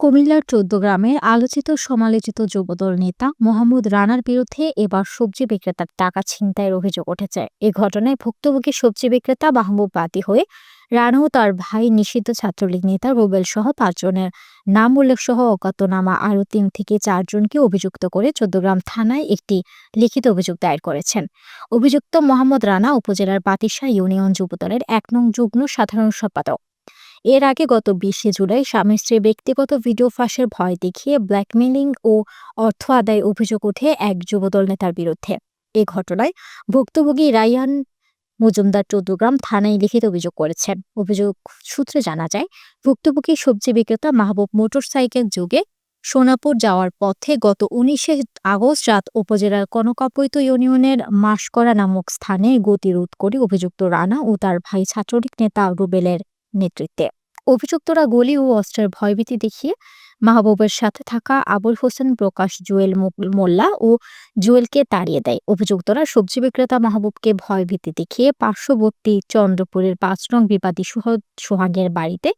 কুমিল্লার চৌদ্দগ্রামের আলোচিত সমালোচিত যুবদল নেতা মোহাম্মদ রানার বিরুদ্ধে এবার সবজি বিক্রেতার টাকা ছিনতাইয়ের অভিযোগ উঠেছে। এ ঘটনায় ভুক্তভোগী সবজি বিক্রেতা মাহবুব বাদী হয়ে রানা ও তার ভাই নিষিদ্ধ ছাত্রলীগ নেতা রুবেল সহ পাঁচজনের নাম উল্লেখ সহ অজ্ঞাতনামা আরও তিন থেকে চারজনকে অভিযুক্ত করে চৌদ্দগ্রাম থানায় একটি লিখিত অভিযোগ দায়ের করেছেন। অভিযুক্ত মোহাম্মদ রানা উপজেলার বাতিশা ইউনিয়ন যুবদলের এক নং যুগ্ম সাধারণ সম্পাদক। এর আগে গত বিশে জুলাই স্বামী স্ত্রীর ব্যক্তিগত ভিডিও ফাঁসের ভয় দেখিয়ে ব্ল্যাকমেলিং ও অর্থ আদায় অভিযোগ ওঠে এক যুবদল নেতার বিরুদ্ধে। এ ঘটনায় ভুক্তভোগী রায়ান মজুমদার চৌদ্দগ্রাম থানায় লিখিত অভিযোগ করেছেন। অভিযোগ সূত্রে জানা যায়, ভুক্তভোগী সবজি বিক্রেতা মাহবুব মোটরসাইকেল যোগে সোনাপুর যাওয়ার পথে গত উনিশে আগস্ট রাত উপজেলার কনকাপৈত ইউনিয়নের মাসকরা নামক স্থানে গতিরোধ করে অভিযুক্ত রানা ও তার ভাই ছাত্রলীগ নেতা রুবেলের নেতৃত্বে। অভিযুক্তরা গুলি ও অস্ত্রের ভয়ভীতি দেখিয়ে মাহবুবের সাথে থাকা আবুল হোসেন, প্রকাশ, জুয়েল মোল্লা ও জুয়েলকে তাড়িয়ে দেয়। অভিযুক্তরা সবজি বিক্রেতা মাহবুবকে ভয়ভীতি দেখিয়ে পার্শ্ববর্তী চন্দ্রপুরের পাঁচ নং বিবাদী সুহ- সোহাগের বাড়িতে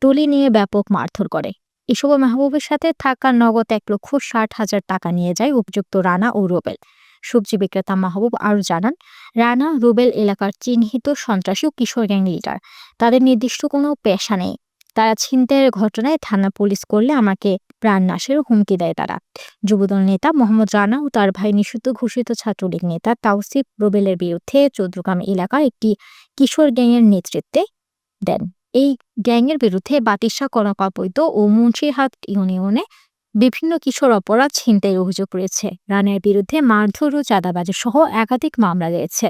টলি নিয়ে ব্যাপক মারধর করে। এসব মাহবুবের সাথে থাকা নগদ এক লক্ষ ষাট হাজার টাকা নিয়ে যায় অভিযুক্ত রানা ও রুবেল। সবজি বিক্রেতা মাহবুব আরও জানান, রানা রুবেল এলাকার চিহ্নিত সন্ত্রাসী ও কিশোর গ্যাং লিডার। তাদের নির্দিষ্ট কোনো পেশা নেই। তারা ছিনতাইয়ের ঘটনায় থানা পুলিশ করলে আমাকে প্রাণনাশের হুমকি দেয় তারা। যুবদল নেতা মোহাম্মদ রানা ও তার ভাই নিষিদ্ধ ঘোষিত ছাত্রলীগ নেতা তাওসিফ রুবেলের বিরুদ্ধে চৌদ্দগ্রাম এলাকার একটি কিশোর গ্যাংয়ের নেতৃত্বে দেন। এই গ্যাংয়ের বিরুদ্ধে বাতিশা কনকাপৈত ও মুন্সিরহাট ইউনিয়নে বিভিন্ন কিশোর অপরাধ ছিনতাইয়ের অভিযোগ রয়েছে রানের বিরুদ্ধে মারধর ও চাঁদাবাজি সহ একাধিক মামলা রয়েছে।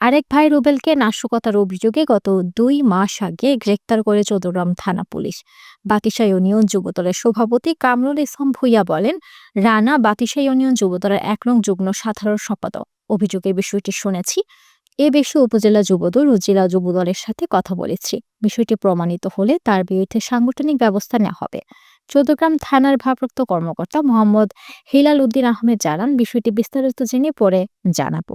আরেক ভাই রুবেলকে নাশকতার অভিযোগে গত দুই মাস আগে গ্রেপ্তার করে চৌদ্দগ্রাম থানা পুলিশ। বাতিশা ইউনিয়ন যুবদলের সভাপতি কামরুল ইসলাম ভুইয়া বলেন, রানা বাতিশা ইউনিয়ন যুবদলের এক নং যুগ্ম সাধারণ সম্পাদক। অভিযোগের বিষয়টি শুনেছি। এ বিষয়ে উপজেলা যুবদল ও জেলা যুবদলের সাথে কথা বলেছি। বিষয়টি প্রমাণিত হলে তার বিরুদ্ধে সাংগঠনিক ব্যবস্থা নেওয়া হবে। চৌদ্দগ্রাম থানার ভারপ্রাপ্ত কর্মকর্তা মোহাম্মদ হিলাল উদ্দিন আহমেদ জানান বিষয়টি বিস্তারিত জেনে পরে জানাব।